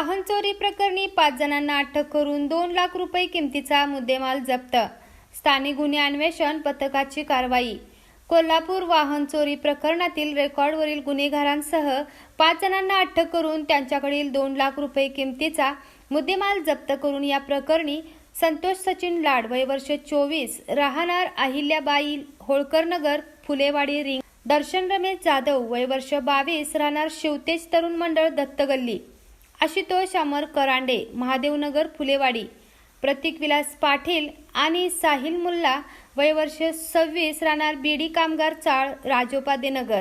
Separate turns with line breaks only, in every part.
वाहन चोरी प्रकरणी पाच जणांना अटक करून दोन लाख रुपये किमतीचा मुद्देमाल जप्त. स्थानिक गुन्हे अन्वेषण पथकाची कारवाई. कोल्हापूर वाहन चोरी प्रकरणातील रेकॉर्डवरील गुन्हेगारांसह पाच जणांना अटक करून त्यांच्याकडील दोन लाख रुपये किमतीचा मुद्देमाल जप्त करून या प्रकरणी संतोष सचिन लाड वय वर्ष चोवीस राहणार अहिल्याबाई होळकर नगर फुलेवाडी रिंग. दर्शन रमेश जाधव वय वर्ष बावीस राहणार शिवतेज तरुण मंडळ दत्तगल्ली. आशुतोष अमर करांडे महादेवनगर फुलेवाडी प्रतीक विलास पाटील आणि साहिल मुल्ला वयवर्ष सव्वीस राहणार बीडी कामगार चाळ राजोपाध्ये नगर.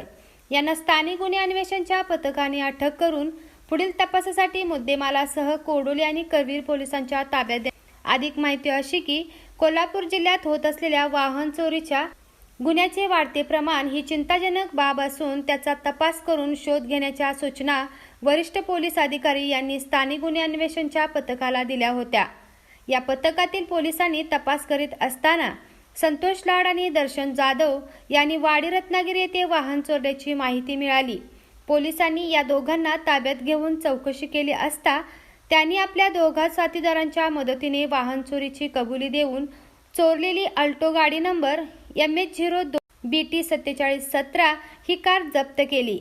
यांना स्थानिक गुन्हे अन्वेषणच्या पथकाने अटक करून पुढील तपासासाठी मुद्देमालासह कोडोली आणि करवीर पोलिसांच्या ताब्यात अधिक माहिती अशी की कोल्हापूर जिल्ह्यात होत असलेल्या वाहन चोरीच्या गुन्ह्याचे वाढते प्रमाण ही चिंताजनक बाब असून त्याचा तपास करून शोध घेण्याच्या सूचना वरिष्ठ पोलीस अधिकारी यांनी स्थानिक गुन्हे अन्वेषणच्या पथकाला दिल्या होत्या. या पथकातील पोलिसांनी तपास करीत असताना संतोष लाड आणि दर्शन जाधव यांनी वाडी रत्नागिरी येथे वाहन चोरल्याची माहिती मिळाली. पोलिसांनी या दोघांना ताब्यात घेऊन चौकशी केली असता त्यांनी आपल्या दोघा साथीदारांच्या मदतीने वाहन चोरीची कबुली देऊन चोरलेली अल्टो गाडी नंबर एम एच झिरो दोन बी टी सत्तेचाळीस सतरा ही कार जप्त केली.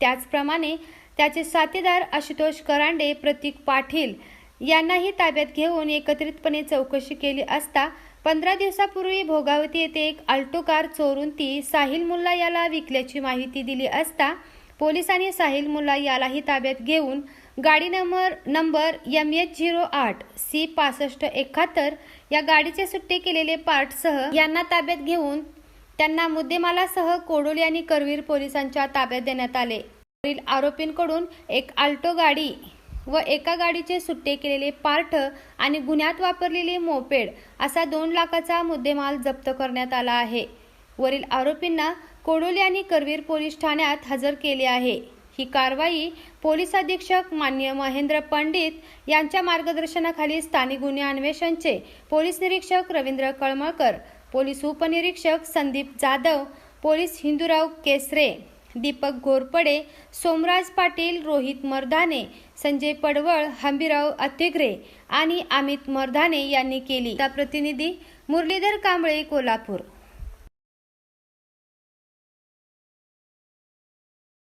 त्याचप्रमाणे त्याचे साथीदार आशुतोष करांडे प्रतीक पाटील यांनाही ताब्यात घेऊन एकत्रितपणे चौकशी केली असता पंधरा दिवसापूर्वी भोगावती येथे एक अल्टो कार चोरून ती साहिल मुल्ला याला विकल्याची माहिती दिली असता पोलिसांनी साहिल मुल्ला यालाही ताब्यात घेऊन गाडी number number M H zero आठ सी पासष्ट एकाहत्तर या गाडीचे सुट्टे केलेले पार्टसह यांना ताब्यात घेऊन त्यांना मुद्देमालासह कोडोली आणि करवीर पोलिसांच्या ताब्यात देण्यात आले. वरील आरोपींकडून एक आल्टो गाडी व एका गाडीचे सुट्टे केलेले पार्ट आणि गुन्ह्यात वापरलेले मोपेड असा दोन लाखाचा मुद्देमाल जप्त करण्यात आला आहे. वरील आरोपींना कोडोली आणि करवीर पोलीस ठाण्यात हजर केले आहे. ही कारवाई पोलीस अधीक्षक मान्य महेंद्र पंडित यांच्या मार्गदर्शनाखाली स्थानिक गुन्हे अन्वेषणचे पोलीस निरीक्षक रवींद्र कळमळकर पोलीस उपनिरीक्षक संदीप जाधव पोलीस हिंदूराव केसरे दीपक घोरपडे सोमराज पाटील रोहित मर्धाने संजय पडवळ हंबीराव अतिग्रे आणि अमित मर्धाने यांनी केली. प्रतिनिधी मुरलीधर कांबळे कोल्हापूर.